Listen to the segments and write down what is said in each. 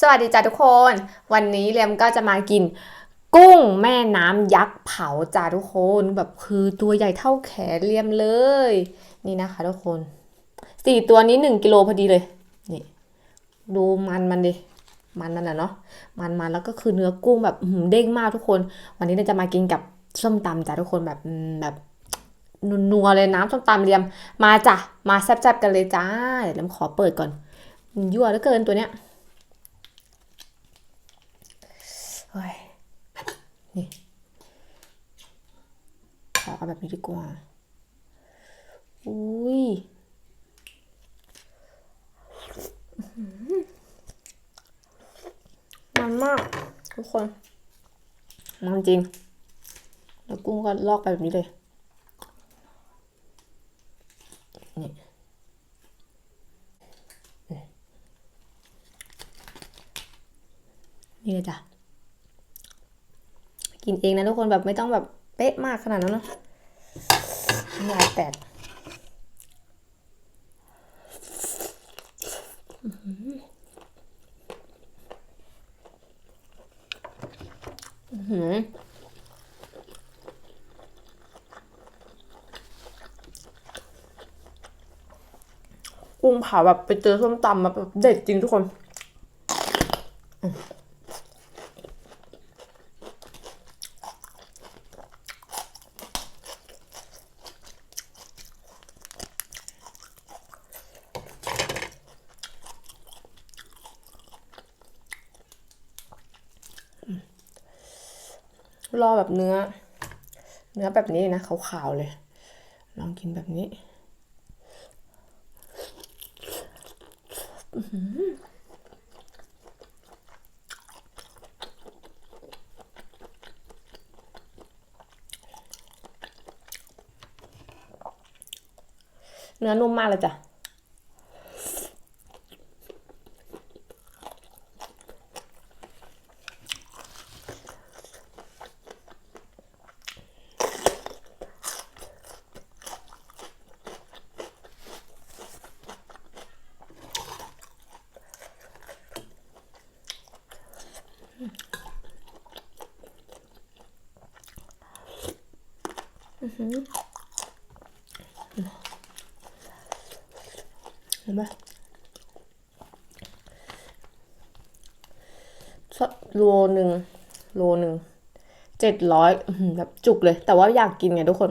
สวัสดีจ้าทุกคน วันนี้เรียมก็จะมากิน กุ้งแม่น้ำยักษ์เผาจ้าทุกคนแบบคือตัวใหญ่เท่าแขนเรียมเลย นี่นะคะทุกคนสี่ตัวนี้หนึ่งกิโลพอดีเลยนี่ดูมันมันดิมันนั่นแหละเนาะมันมันแล้วก็คือเนื้อกุ้งแบบเด้งมากทุกคน วันนี้เราจะมากินกับส้มตำจ้าทุกคนแบบแบบนัวๆเลยน้ำส้มตำเรียมมาจ้ะมาแซ่บๆกันเลยจ้าเดี๋ยวเรียมขอเปิดก่อนยั่วเหลือเกินตัวเนี้ย เฮ้ยนี่ขอเอาแบบนี้ดีกว่า อุ้ยมันมาก ทุกคนมันจริง แล้วกุ้งก็ลอกไปแบบนี้เลยนี่นี่เลยจ้ะ กินเองนะทุกคนแบบไม่ต้องแบบเป๊ะมากขนาดนั้นเนะลายแตกหืออื้อหือกุ้งเผาแบบไปเจอส้มตำมาแบบเด็ดจริงทุกคน รอแบบเนื้อ เนื้อแบบนี้นะขาวๆเลย ลองกินแบบนี้เนื้อนุ่มมากเลยจ้ะ เห็นไหมสักโลหนึ่งโลหนึ่งเจ็ดร้อยแบบจุกเลย แต่ว่าอยากกินไงทุกคน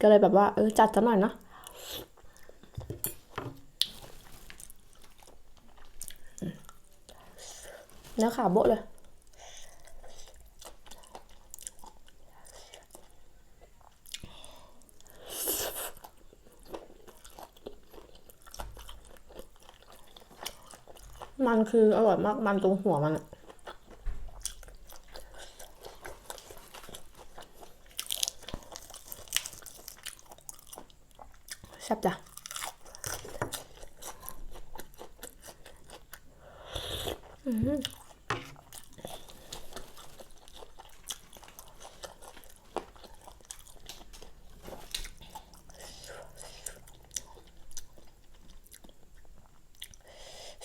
ก็เลยแบบว่า เออ จัดซะหน่อยนะเนื้อขาโบะเลย คืออร่อยมากมันตรงหัวมันอะแซ่บจ้ะอือ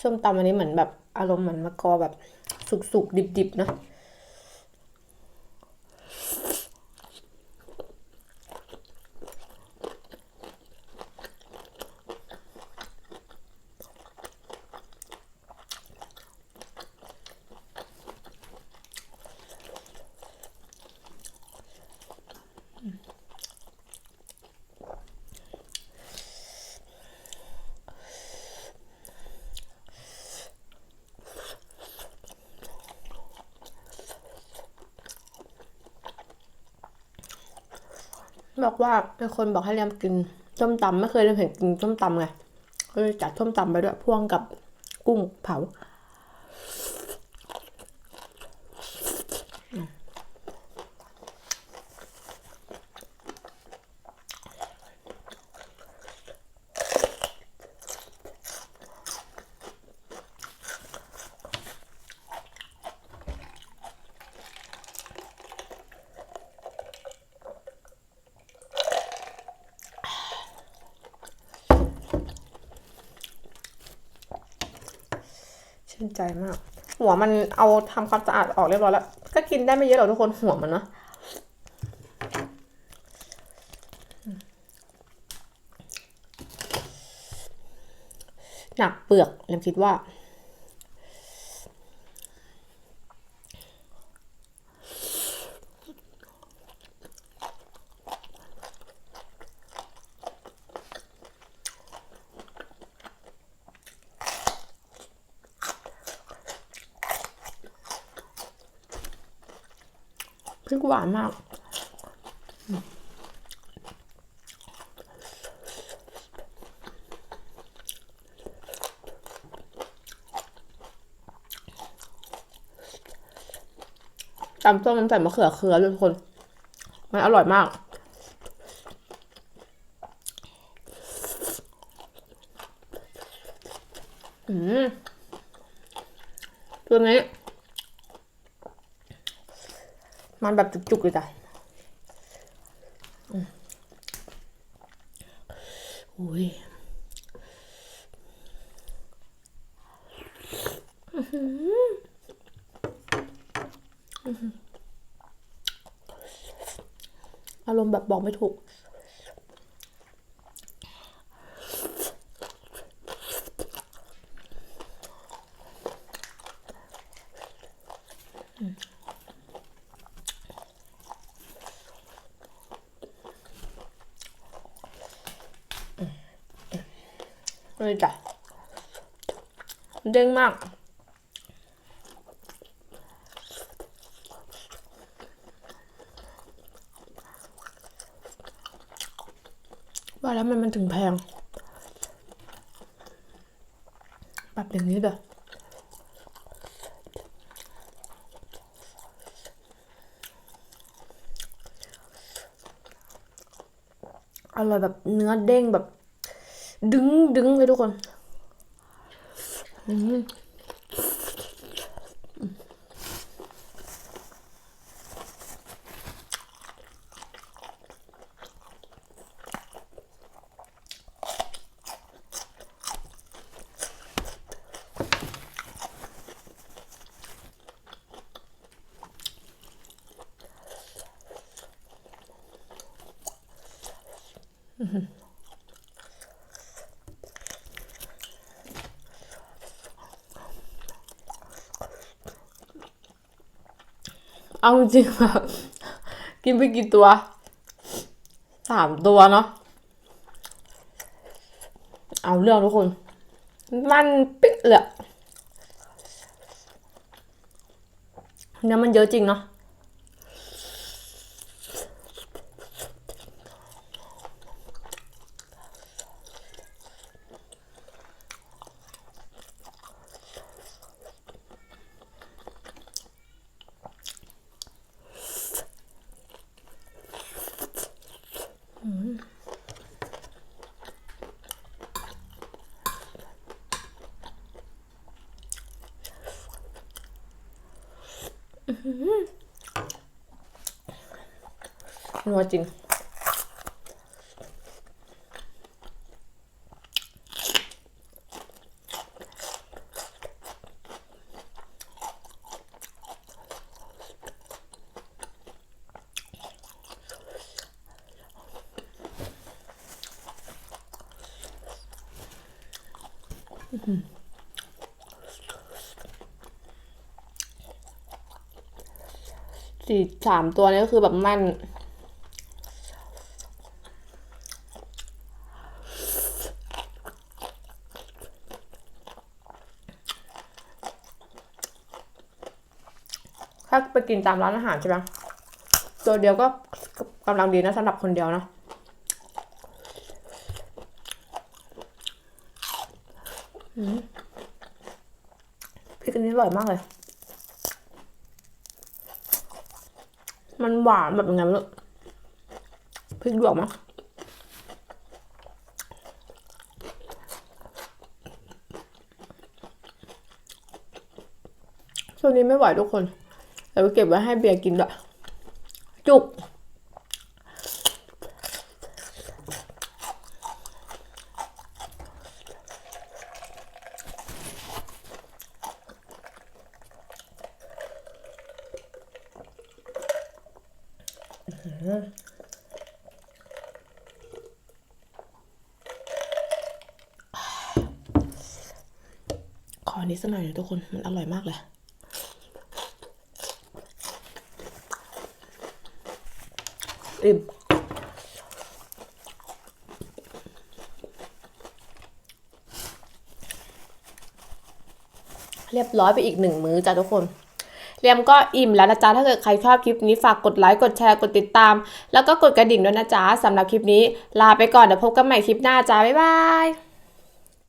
ส้มตำอันนี้เหมือนแบบอารมณ์เหมือนมะกอแบบสุกๆดิบๆเนาะ บอกว่าเป็นคนบอกให้เรียมกินส้มตำไม่เคยเรียมเห็นกินส้มตำไงก็เลยจัดส้มตำไปด้วยพ่วงกับกุ้งเผา ชื่นใจมาก หัวมันเอาทำความสะอาดออกเรียบร้อยแล้ว ก็กินได้ไม่เยอะหรอกทุกคนหัวมันเนาะหนักเปลือกเลมคิดว่า พริกหวานมาก ตำส้มมันใส่มะเขือเขือทุกคน มันอร่อยมากอืมตัวนี้ มันแบบจุกๆเลยจ้ะอืมอุ้ยอื้อหืออื้อหืออารมณ์แบบบอกไม่ถูก นี่จ้ะเด้งมาก ว่าแล้วมันมันถึงแพงแบบอย่างนี้เด้ออร่อยแบบเนื้อเด้งแบบ ดึงดึงเลยทุกคน อืม เอาจริงแบบ กินไปกี่ตัว สามตัวเนาะ เอาเรื่องทุกคน มันปิ๊กเลยเนี่ยมันเยอะจริงเนาะ นัวจริงสี่สามตัวนี้ก็คือแบบแมัน ถ้าไป กินตามร้านอาหารใช่ไหมตัวเดียวก็กำลังดีนะสำหรับคนเดียวนะพริกอันนี้อร่อยมากเลย มันหวานแบบยังไงไม่รู้พริกหยวกมั้งช่วงนี้ไม่ไหวทุกคน แล้วเก็บไว้ให้เบียร์กินด้วยจุกขออันนี้สักหน่อยนะทุกคน มันอร่อยมากเลย อิ่มเรียบร้อยไปอีกหนึ่งมื้อจ้ะทุกคนเรียมก็อิ่มแล้วนะจ๊ะ ถ้าเกิดใครชอบคลิปนี้ฝากกดไลค์กดแชร์กดติดตาม แล้วก็กดกระดิ่งด้วยนะจ๊ะสำหรับคลิปนี้ลาไปก่อนเดี๋ยวพบกันใหม่คลิปหน้าจ้าบ๊ายบาย